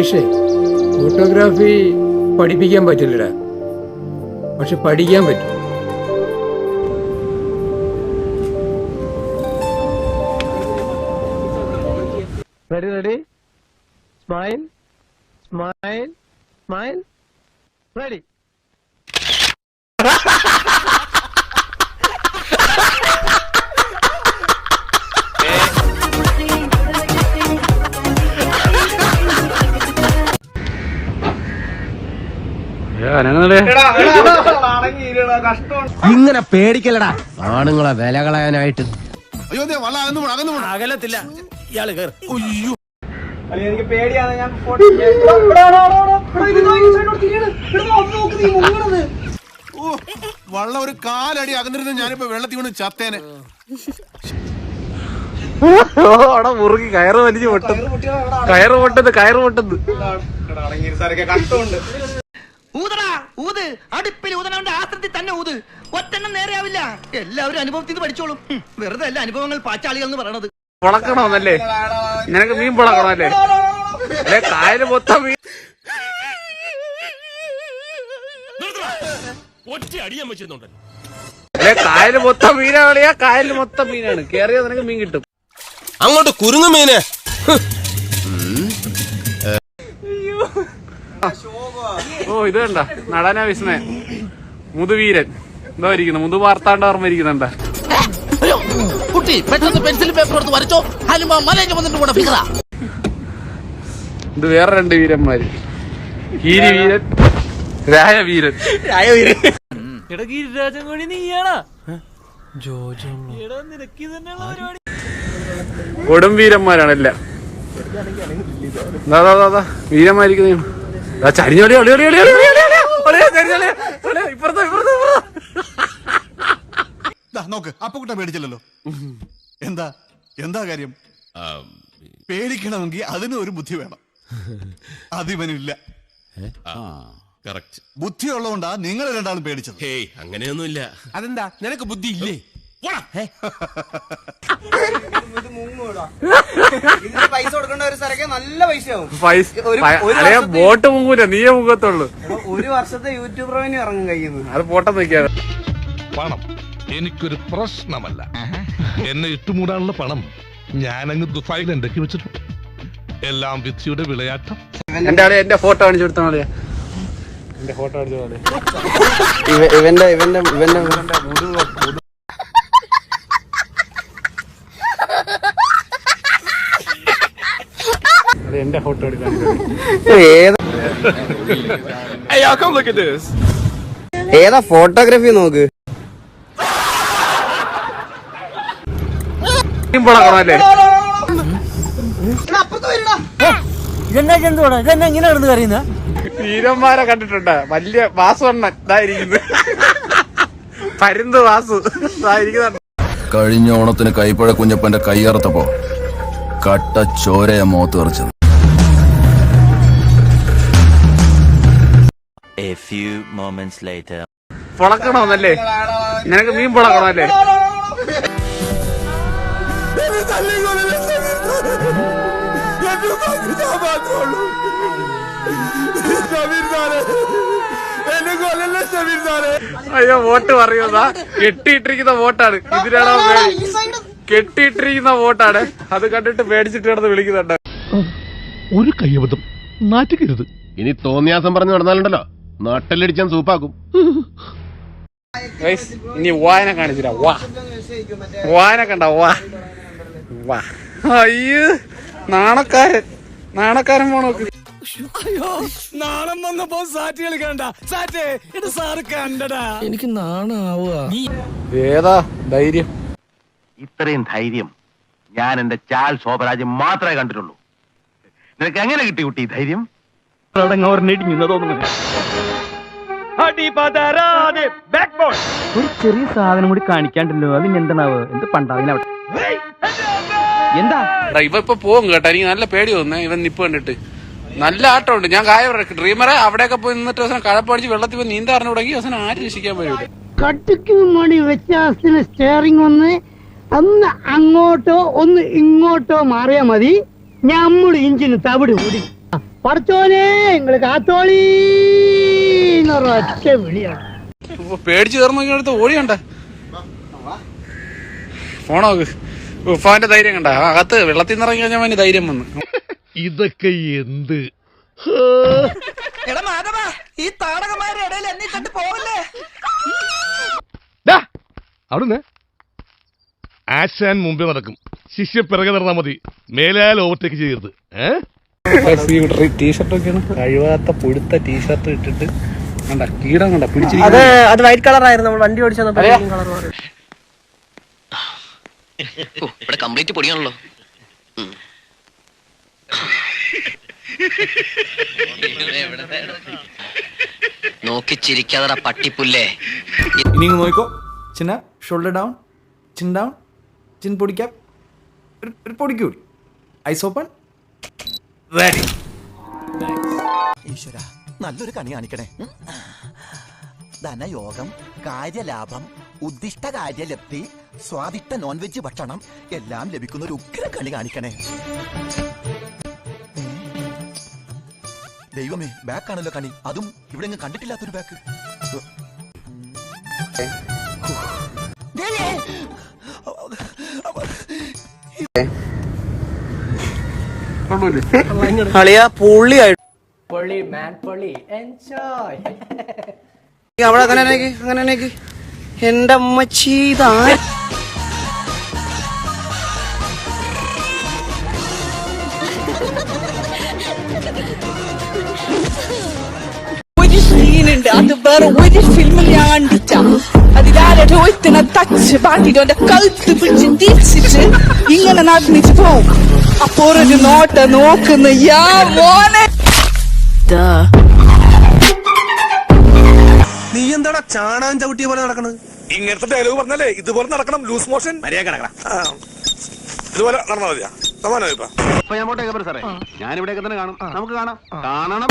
രമേഷേ photography പഠിപ്പിക്കാൻ പറ്റില്ലടാ. പക്ഷെ പഠിക്കാൻ പറ്റും. Ready ready smile smile smile ready ഇങ്ങനെ പേടിക്കലടാ ആണുങ്ങളെ വില കളയാനായിട്ട്. അയ്യോ. അകലത്തില്ല. ഇയാൾ കേറ്. എനിക്ക് പേടിയാണ് ഞാൻ വള്ള ഒരു കാലടി അകന്നിരുന്ന് ഞാനിപ്പോ വെള്ളത്തിൽ വീണ് ചത്തേനെ. അവിടെ മുറുകി കയറ് വലിച്ചു പൊട്ടുന്നു. കയറ് പൊട്ടത് കയറ് പൊട്ടുന്നു പൊട്ടുന്നു. സാറൊക്കെ കഷ്ടമുണ്ട്. ഊതടാ ഊത്. അടുപ്പിൽ ഊതനവന്റെ ആസ്ത്രത്തിൽ തന്നെ ഊത്. ഒറ്റെണ്ണം നേരെയാവില്ല. എല്ലാവരും അനുഭവത്തിൽ നിന്ന് പഠിച്ചോളും. വെറുതെ അല്ല അനുഭവങ്ങൾ പാച്ചാളികൾ എന്ന് പറയണത്. പൊളക്കണമെന്നല്ലേ നിനക്ക് മീൻ പൊളക്കണമല്ലേ കായൽ മൊത്തം മീൻ ഒറ്റ അടിയാൻ വെച്ചിരുന്നുണ്ട് അല്ലെ കായൽ മൊത്തം മീനാളിയാ കായൽ മൊത്തം മീനാണ്. കേറിയാ നിനക്ക് മീൻ കിട്ടും. അങ്ങോട്ട് കുരുങ്ങു മീനെ. ഓ ഇത് കണ്ട. നടാനാ വിസ്മയ. മുതുവീരൻ. എന്തോ ഇരിക്കുന്നു. മുതു വാർത്താണ്ട് ഓർമ്മ ഇരിക്കുന്നുണ്ട കുട്ടി പെട്ടെന്ന് പെൻസിൽ പേപ്പർ എടുത്ത് വരച്ചോ. ഹനുമ മലയിൽ വന്നിട്ട് കൂടെ ഫിഗറ ഇത് വേറെ രണ്ട് വീരന്മാര്. ഹീരി വീരൻ രായവീരൻ. കൊടും വീരന്മാരാണ് എല്ലാം. ദാ, ദാ, ദാ, ദാ, വീരന്മാരിക്കുന്ന ചരിഞ്ഞോളി ഒളി ഒളി ഒളി ഒളി ഒളി ഒളി ഒളി ചരിഞ്ഞോളി ഒളി ഇപ്പുറത്തോ ഇപ്പുറത്തോ നോക്ക് അപ്പക്കുട്ട പേടിച്ചില്ലല്ലോ എന്താ എന്താ കാര്യം പേടിക്കണമെങ്കിൽ അതിന് ഒരു ബുദ്ധി വേണം അതിവനില്ല കറക്റ്റ് ബുദ്ധി ഉള്ളതുകൊണ്ടാ നിങ്ങൾ രണ്ടാളും പേടിച്ചത് ഹേയ് അങ്ങനെയൊന്നുമില്ല അതെന്താ നിനക്ക് ബുദ്ധി ഇല്ലേ ഇതിന് പൈസ കൊടുക്കേണ്ട ഒരു സ്ഥലക്ക് നല്ല പൈസയാവും. പൈസ ഒരു- ഒരു അല്ലേ വർഷത്തെ- ബോട്ട് മുങ്ങൂല. നീയേ മുങ്ങത്തുള്ളൂ. എടാ, ഒരു വർഷത്തെ യൂട്യൂബ് റവന്യൂ ഇറങ്ങും കയ്യിൽ നിന്ന്. അത് പോട്ടെ നോക്കിയാ പണം എനിക്കൊരു പ്രശ്നമല്ല. എന്നെ ഇട്ടുമൂടാനുള്ള പണം ഞാനങ്ങ് ദുഫായിൽ എന്തൊക്കെ വെച്ചിട്ടുണ്ട്? എല്ലാം വിധിയുടെ വിളയാട്ടം. എന്റെ ആളെ എന്റെ ഫോട്ടോ കാണിച്ചു കൊടുത്താൽ മതിയാ എന്റെ ഫോട്ടോ കാണിച്ചു മതി ഇവന്റെ ഇവന്റെ ഇവന്റെ എന്റെ ഫോട്ടോ എടുക്കാൻ ഏതാ ഏതാ ഫോട്ടോഗ്രാഫി നോക്ക്? ീരന്മാരെ പൊളക്കണമല്ലേ ഇതെന്നാ ചെന്തോടാ ഇതെന്നാ ഇങ്ങനെ കിടന്ന് കറിയുന്ന വീരന്മാരെ കണ്ടിട്ടുണ്ട്. വലിയ വാസുവണ്ണൻ ഇതായിരിക്കുന്നത് പരുന്ത് വാസു. ഇതായിരിക്കുന്നുണ്ട് കഴിഞ്ഞ ഓണത്തിന് കൈപ്പഴ കുഞ്ഞപ്പന്റെ കൈയറുത്തപ്പോ കട്ട ചോരയ മോത്ത് തെറിച്ചത് A few moments later. പൊളക്കണമെന്നല്ലേ? നിനക്ക് മീൻ പൊളക്കണമല്ലേ? അയ്യോ വോട്ട് പറയുന്നതാ കെട്ടിയിട്ടിരിക്കുന്ന വോട്ടാണ്. ഇതിനാണോ കെട്ടിയിട്ടിരിക്കുന്ന വോട്ടാണ്. അത് കണ്ടിട്ട് പേടിച്ചിട്ട് കിടന്ന് വിളിക്കുന്നുണ്ട്. ഒരു കയ്യബദ്ധം. നാറ്റിക്കരുത്. ഇനി തോന്നിയാസം പറഞ്ഞു നടന്നാലുണ്ടല്ലോ. നാട്ടിലടിച്ചാൻ സൂപ്പാക്കും. ഇനി വായന കാണിച്ചില്ല വാ. വായന കണ്ട വാ. വാ. അയ്യോ നാണക്കാരൻ. നാണക്കാരൻ പോണോക്ക് നാണം വന്നപ്പോ സാറ്റ് കളിക്കണ്ട സാറ്റേ ഇത് സാറ് കണ്ടടാ. എനിക്ക് നാണാവുക. ഏതാ ധൈര്യം? ഇത്രയും ധൈര്യം ഞാൻ എന്റെ ചാൽ ശോഭരാജ് മാത്രമേ കണ്ടിട്ടുള്ളൂ. നിനക്ക് എങ്ങനെ കിട്ടി കുട്ടി ധൈര്യം? ഒരു ചെറിയ സാധനം കൂടി കാണിക്കാണ്ടല്ലോ. അതിന് എന്താണാവ് എന്ത് പണ്ടാവിനവിടെ എന്താ? ഇവ ഇപ്പൊ പോകും കേട്ടോ. എനിക്ക് നല്ല പേടി തോന്നുന്നേ. ഇവൻ നിപ്പ് കണ്ടിട്ട്. നല്ല ആട്ടമുണ്ട്. ഞാൻ കായ ഡ്രീമറെ അവിടെയൊക്കെ പോയി നിന്നിട്ട് അവസാനം കഴപ്പടിച്ച് വെള്ളത്തിൽ പോയി നീന്താ അറിഞ്ഞു തുടങ്ങി. അവസാനം ആര് രക്ഷിക്കാൻ പറ്റൂല കട്ടിക്ക് മണി വ്യത്യാസത്തിന് സ്റ്റിയറിംഗ് ഒന്ന് ഒന്ന് അങ്ങോട്ടോ ഒന്ന് ഇങ്ങോട്ടോ മാറിയാ മതി. നമ്മൾ ഇഞ്ചിന് തവിട് കൂടി. പഠിച്ചോനെ നിങ്ങൾ കാത്തോളി ഒറ്റ വിളിയാണ്. പേടിച്ചു കയറുന്ന അടുത്ത് ഓടിയണ്ട ഫോണോക്ക് ഉപ്പാന്റെ ധൈര്യം കണ്ട? അകത്ത് വെള്ളത്തിൽ നിന്ന് ഇറങ്ങി കഴിഞ്ഞാൽ ധൈര്യം വന്നു. ഇതൊക്കെ എന്ത്? എടാ മാധവ ഈ താടകന്മാരുടെ ഇടയിൽ എന്നെ കണ്ടു പോവല്ലേ? അവിടുന്ന്? ആശാൻ മുമ്പേ നടക്കും. ശിഷ്യ പിറകെ നടന്നാ മതി. മേലാൽ ഓവർടേക്ക് ചെയ്യരുത്. ഏഹ് ടീഷർട്ട് ഒക്കെയാണ് കഴിവാത്ത പുഴുത്ത ടീഷർട്ട് ഇട്ടിട്ട് കണ്ട കീടം കണ്ട അത് പിടിച്ചിരിക്കുന്നു. അത് വൈറ്റ് കളർ ആയിരുന്നു. നമ്മൾ വണ്ടി ഓടിച്ചു ഇവിടെ കംപ്ലീറ്റ് പൊടിയാണല്ലോ. നോക്കി ചിരിക്കാതട പട്ടിപ്പുല്ലേ. ഇനി നോക്കോ ചിന്ന shoulder down chin down chin പൊടിക്കാം. ഒരു പൊടിക്കൂടി. ഐസ് ഓപ്പൺ റെഡി ഈശ്വര നല്ലൊരു കണി കാണിക്കണേ. ധനയോഗം കാര്യലാഭം ഉദ്ദിഷ്ട കാര്യലബ്ധി സ്വാദിഷ്ട നോൺ വെജ് ഭക്ഷണം എല്ലാം ലഭിക്കുന്ന ഒരു ഉഗ്ര കണി കാണിക്കണേ. ദൈവമേ ബാക്കാണല്ലോ കണി. അതും ഇവിടെ എങ്ങും കണ്ടിട്ടില്ലാത്തൊരു ബാക്ക് കളിയാ പൊള്ളിയായിട്ട് മാൻ പൊളി എൻജോയ് അവിടെ അങ്ങനെ അങ്ങനെ എന്റെ അമ്മച്ചി ഇതാ. ഒരു സീനുണ്ട് അത് വേറെ ഒരു തച്ച് പാട്ടിട്ട് കഴുത്ത് പിടിച്ച് തിരിച്ചിട്ട് ഇങ്ങനെ നടന്നിട്ട് പോവും. അപ്പോ ഒരു നോട്ട നോക്കുന്ന. യാ മോനെ. നീ എന്താടാ ചാണാൻ ചവിട്ടിയ പോലെ നടക്കണത്? ഇങ്ങനത്തെ ഡയലോഗ് പറഞ്ഞല്ലേ ഇതുപോലെ നടക്കണം. ലൂസ് മോഷൻ ഇതുപോലെ നടന്നാൽ മതിയാ. സമാനം ഇപ്പൊ ഞാൻ ഇവിടെയൊക്കെ തന്നെ കാണും. നമുക്ക് കാണാം. കാണണം.